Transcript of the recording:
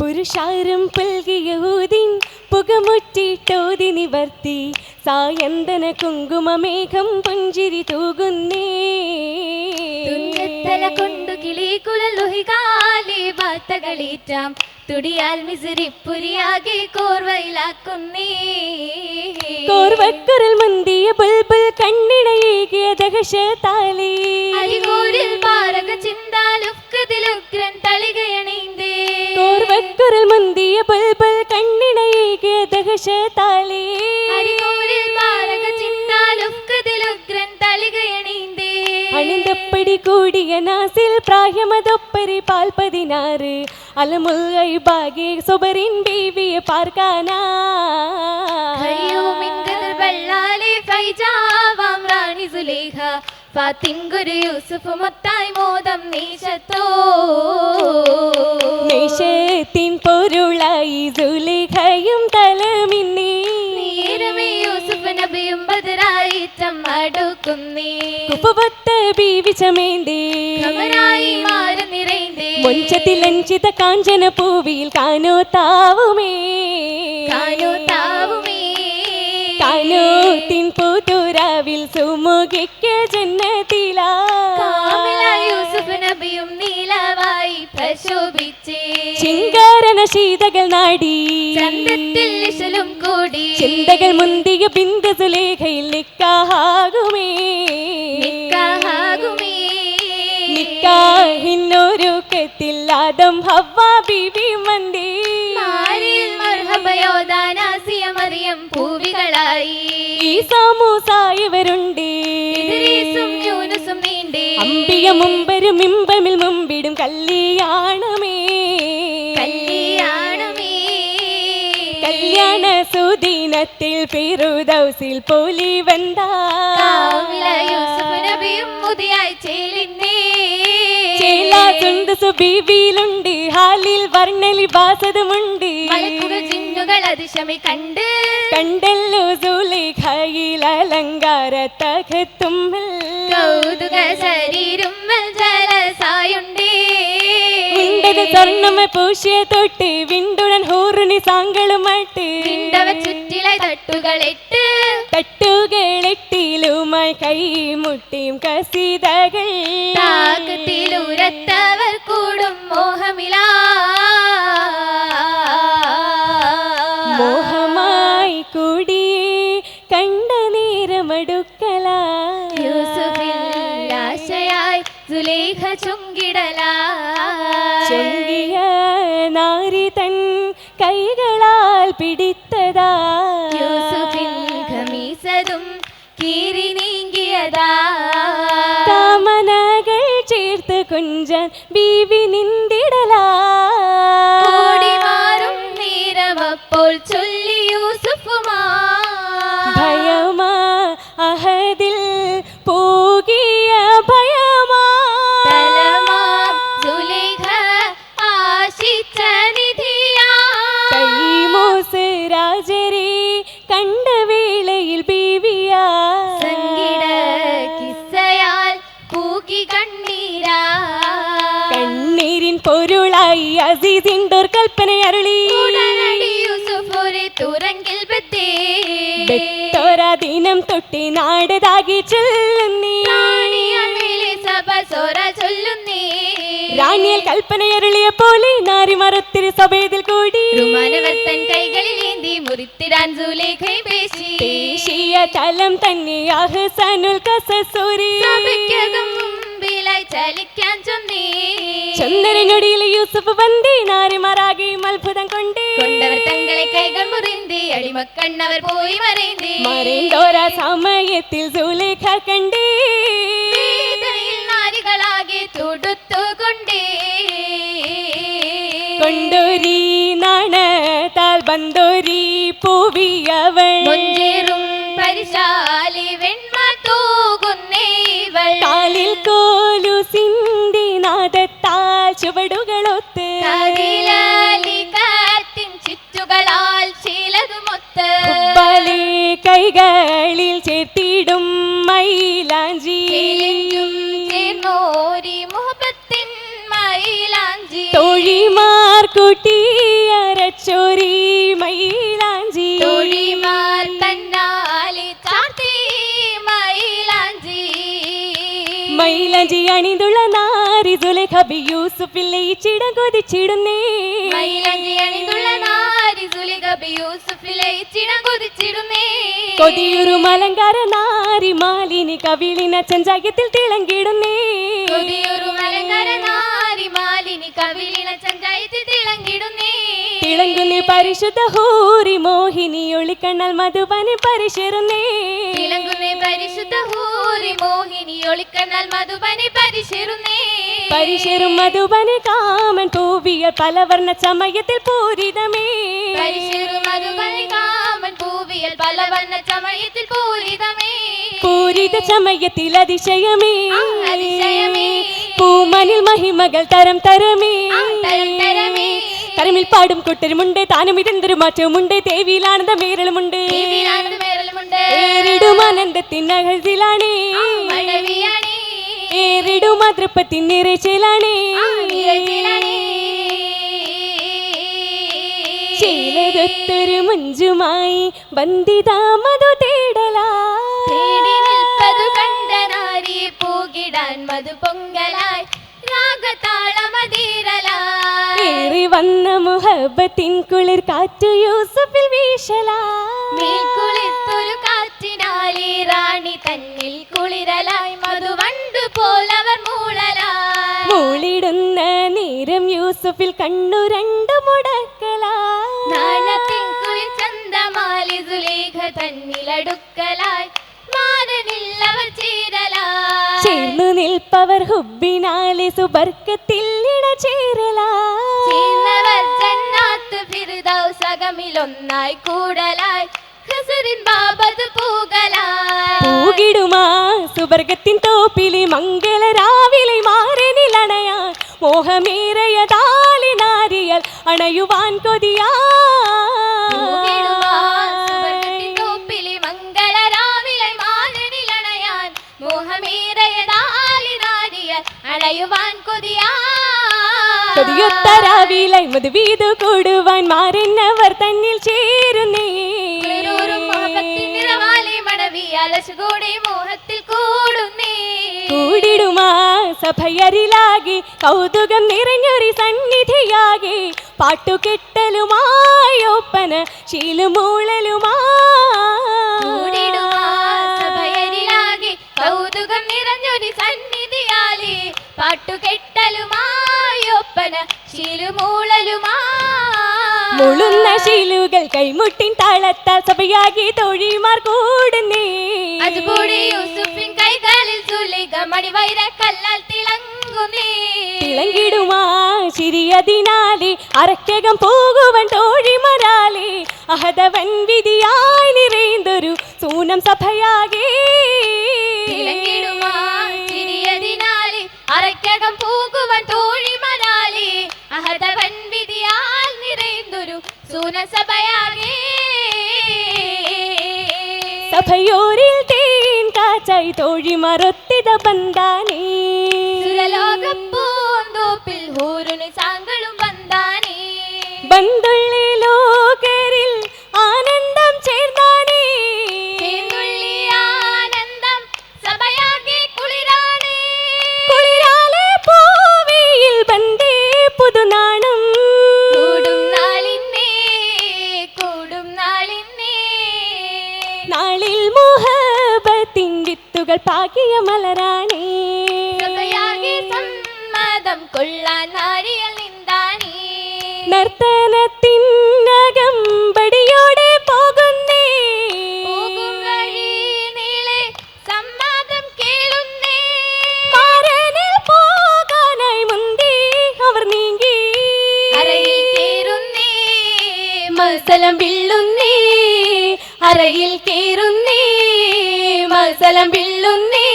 പുരുഷാരം പൽകിയ ഊതിൻ പുകമുറ്റിട്ടോതി നിവർത്തി. സായന്തന കുങ്കുമമേഘം പുഞ്ചിരി തൂകുന്നേ. തുന്നത്തല കൊണ്ടു കിളികുലലുഹികാലി വാർത്തകളീറ്റാം. തുടിയാൽ മിസിരി മിസിരിപ്പുരിയാകെ കോർവയിലാക്കുന്നേ. കോർവക്കുരൽ മുന്തിയ ബുൽബുൽ കണ്ണിണയേകിയ ദഹശതാലി. അരികൂരിൽ പാരക ചിന്താലുക്കതിലുഗ്രൻ അണിന്തപ്പടി കൂടിയ നാസിൽ പ്രായമതൊപ്പരി പാൽ പതിനാറ് അലമുൽകൈ ഭാഗ്യ സുബറിൻ ബീവിയെ പാർക്കാനാ അയ്യോ മിങ്കതിർ വെള്ളാലെ ഫൈജാവാം റാണി സുലേഖ ഫാത്തിൻകുരു യൂസുഫ് മൊത്തായി മോദം നീശത്തോ മേശത്തിൻ പൊരുളായി സുലേഖയും തലമിന്നി നേരമേ അടുക്കുന്നേ മാറി നിറൈന്തേ മുഞ്ചത്തിലഞ്ചിത കാഞ്ചന പൂവിൽ കാനോ താവുമേ കാനോ താവുമേ കാനോ തിൻ പുതുരാവിൽ സുമുഖിക്ക ജന്നത്തിലാ യൂസുഫ് നബിയും നീലവായി പ്രശോഭിച്ചേ ചിങ്കാരണ ശീതകൾ നാടി. കൂടി. ചിന്തകൾ മുന്തിയ ബിന്ദ സുലേഖയിൽ നിക്കാഹാകുമേ. നിക്കാഹാകുമേ. നിക്കാഹിന്നൊരുക്കത്തിൽ ആദം ഹവ്വ ബിബി മന്ദി മറിയം പൂവികളായി. ഈ അമ്പിയ മുമ്പരും ഇമ്പമിൽ മുമ്പിടും കല്ലിയാണമേ കല്യാണമേ. കല്യാണ സുദിനത്തിൽ ഫിറുദൗസിൽ പോലി വന്ദുണ്ട് ഹാലിൽ വർണലി ബാസതുമുണ്ട് അതിശമി കണ്ട്. കണ്ടല്ലോ സുലേഖയിൽ അലങ്കാര തകത്തുമ്മൽ കൗതുക ശരീരം ജലസായുണ്ടേ. വിണ്ടത് സ്വർണമ പൂശിയ തൊട്ട് വിണ്ടുടൻ സാങ്കളുമായിട്ട് വിണ്ടവ ചുറ്റിലെ തട്ടുകളിട്ട് തട്ടുകളെട്ടിലുമായി കൈമുട്ടിയും കസിതകൾ. താകത്തിലുരത്തവർ കൂടും മോഹമില. മോഹമായി കൂടി കണ്ട നേരമടുക്കല. യൂസുഫിൽ ആശയായി സുലേഖ ചുങ്കിടല. ചുങ്കിയ നാരി തൻ കൈകളാൽ പിടിത്തതാ. ಕಿವಿ ನಿಂದೆ അസീസിൻഡോർ കൽപ്പന അരുളി ദിനം തൊട്ടി നാടതാകി റാണിയൽ കൽപ്പനയരുളിയ പോലെ നാരി മറത്തിരി സഭേതിൽ കൂടി. കൈകളിലേന്തി മുറിത്തിടാൻ സുലേഖൈ പേശി. ദേശീയ തലം തന്നെ അഹ്സനുൽ കസസൂരി. ചന്ദ്രനൊടിയിൽ യൂസഫ് വന്തി നാരിമാരാകെയും അത്ഭുതം കൊണ്ടേ കൊണ്ടവർ തങ്ങളെ കൈകൾ മുറിന്തി അടിമക്കണ്ണവർ പോയി മറൈന്തി മറിന്തോര സമയത്തിൽ സുലേഖ കണ്ടേ വേദനയിൽ നാരികളാകെ തുടുത്തുകൊണ്ടേ കൊണ്ടൊരി നാണത്താൽ ബന്ദോരി പൂവിയവൾ മുഞ്ചേറും പരിശാലി വെണ്മ തൂകുന്നേവൾ കാലിൽ കോലു ചിലകളിൽ ചേർത്തിടും മൈലാഞ്ചി. തൊഴിമാർ കുട്ടിയരച്ചൊരി മൈലാഞ്ചി. തൊഴിമാർ തന്നാലി ചാത്തി മൈലാഞ്ചി. മൈലാഞ്ചി അണിതുള്ള നാരി ദുലഖബി യൂസുഫിൽ ഇച്ചിടം കൊതിച്ചിടുന്നേ. മൈലാഞ്ചി അണിതുള്ള നാരി സുലിഗബി മലങ്കാര നാരി മാലിനി കവിളിന ചഞ്ചായത്തിൽ തിളങ്ങിടുന്നേ കൊതിയൊരു മലങ്കര നാരി മാലിനി കവിളിന ചഞ്ചായത്തിൽ തിളങ്ങിടുന്നേ തിളങ്ങുന്ന പരിശുദ്ധ ഹൂരി മോഹിനി ഒളിക്കണ്ണൽ മധുബനി പരിശരുന്നേ തിളങ്ങുന്നേ പരിശുദ്ധ ഹൂരി മോഹിനി ഒളിക്കണ്ണൽ മധുബനി പരിശിറുന്നേ. പരിശരും മധുബനി കാമൻ പൂവിയ പലവർണ ചമയത്തിൽ പൂരിതമേ. പൂവിയൽ പലവർണ ചമയത്തിൽ പൂരിതമേ. പൂരിത ചമയത്തിൽ അതിശയമേ. പൂമനിൽ മഹിമകൾ തരം തരമേ. തരമേ. കരമിൽ പാടും കുട്ടരുമുണ്ട് താനും ഇതെന്തൊരു മാറ്റവുമുണ്ട്. ദേവിയിലാനന്ദ മേരളുമുണ്ട്. ഏറിടും ആനന്ദത്തിൻ അകഴ്തിലാണേ ആ, മഴവിയാണേ ഏറിടും അതൃപ്പത്തിൻ നിറച്ചിലാണേ. ശീലതൊത്തൊരു മഞ്ജുമായി ബന്ധിതാമതു തേടലാ. തേടി നിൽപ്പതു കണ്ട നാരിയെ പൂകിടാൻ മധു പൊങ്കലായി. ഏറി വന്ന മുഹബത്തിൻ കുളിർ കാറ്റു യൂസഫിൽ വീശലാ. മേൽക്കുളിർത്തൊരു കാറ്റിനാലി റാണി തന്നിൽ കുളിരലായി. മധുവണ്ടു പോലവർ യൂസഫിൽ കണ്ണു രണ്ടു മുടക്കലാ. നാണത്തിൻ കുളിർ ചന്തമാലി സുലേഖ തന്നിലടുക്കലായി. മാനനില്ലവർ ചേരലായി. ചേർന്നു നിൽപ്പവർ ഹുബിനാലെ സുബർക്കത്തിൽ ഇട ചേരലായി. ചേർന്നവർ ജന്നാത്ത് ഫിർദൗസ് അകമിലൊന്നായി കൂടലായി. ഖസറിൻ ബാബത് പൂകലായി. പൂകിടുമാ സുബർഗത്തിൻ തോപ്പിലെ മംഗള രാവിലെ മാറനിലണയാൻ മോഹമേറയതാലി നാരിയൽ അണയുവാൻ കൊതിയാ അണയുവാൻ കൊതിയാ. കൊതിയൊത്ത രാവിലെ മധുവീതു കൂടുവാൻ മാറിനവർ തന്നിൽ ചേരുന്നേ. കുളിരൂറും മോഹത്തിൻ നിറവാലെ മണവി അലസുകൂടെ മോഹത്തിൽ കൂടുന്നേ. കൂടിടുമാ സഭയരിലാകെ കൗതുകം നിറഞ്ഞൊരു സന്നിധിയാകെ. പാട്ടുകെട്ടലുമായൊപ്പന ശീലുമൂളലുമാ. കൗതുകം നിറഞ്ഞൊരു സന്നിധിയാലേ പാട്ടുകെട്ടലുമായൊപ്പന ശിലുമൂളലുമാ. മുളുന്ന ശീലുകൾ കൈമുട്ടിൻ താളത്താൽ സഭയാകി തൊഴിമാർ കൂടുന്നേ. അതുപോലെ യൂസുഫിൻ കൈകളിൽ സുലിക മണിവൈര കല്ലാൽ തിളങ്ങുന്നേ. തിളങ്ങിടുമാ ശിരിയതിനാലെ അരക്കകം പോകുവൻ തോഴിമരാലെ. അഹതവൻ വിധിയായി നിറയുന്നൊരു സൂനം സഭയാകെ. അരക്കകം പോകുവൻ തോഴിമരാലേ. അഹതവൻ വിധിയാൽ സൂനസഭയാകേ. സഭയോരിൽ തേൻ കാച്ചായി തോഴി മറുത്തിത ബന്ധാനേ. സുരലോകപ്പൂന്തോപ്പിൽ ഹൂരുന് സാങ്കളും ബന്ധാനേ. ബന്ധുള്ളി വിത്തുകൾ പാകിയ മലരാണേ. സമ്മതം കൊള്ളാൻ നാരിയൽ നിന്താനേ നർത്തനത്തിനകം പടിയോടെ പോകുന്നേ. സമ്മതം കേളുന്നേ. പോകാനായി മുന്തി അവർ നീങ്ങി. അരയിൽ കേറുന്നേ മത്സലം വിള്ളുന്നേ അരയിൽ കേറുന്നേ മത്സലം വിള്ളുന്നേ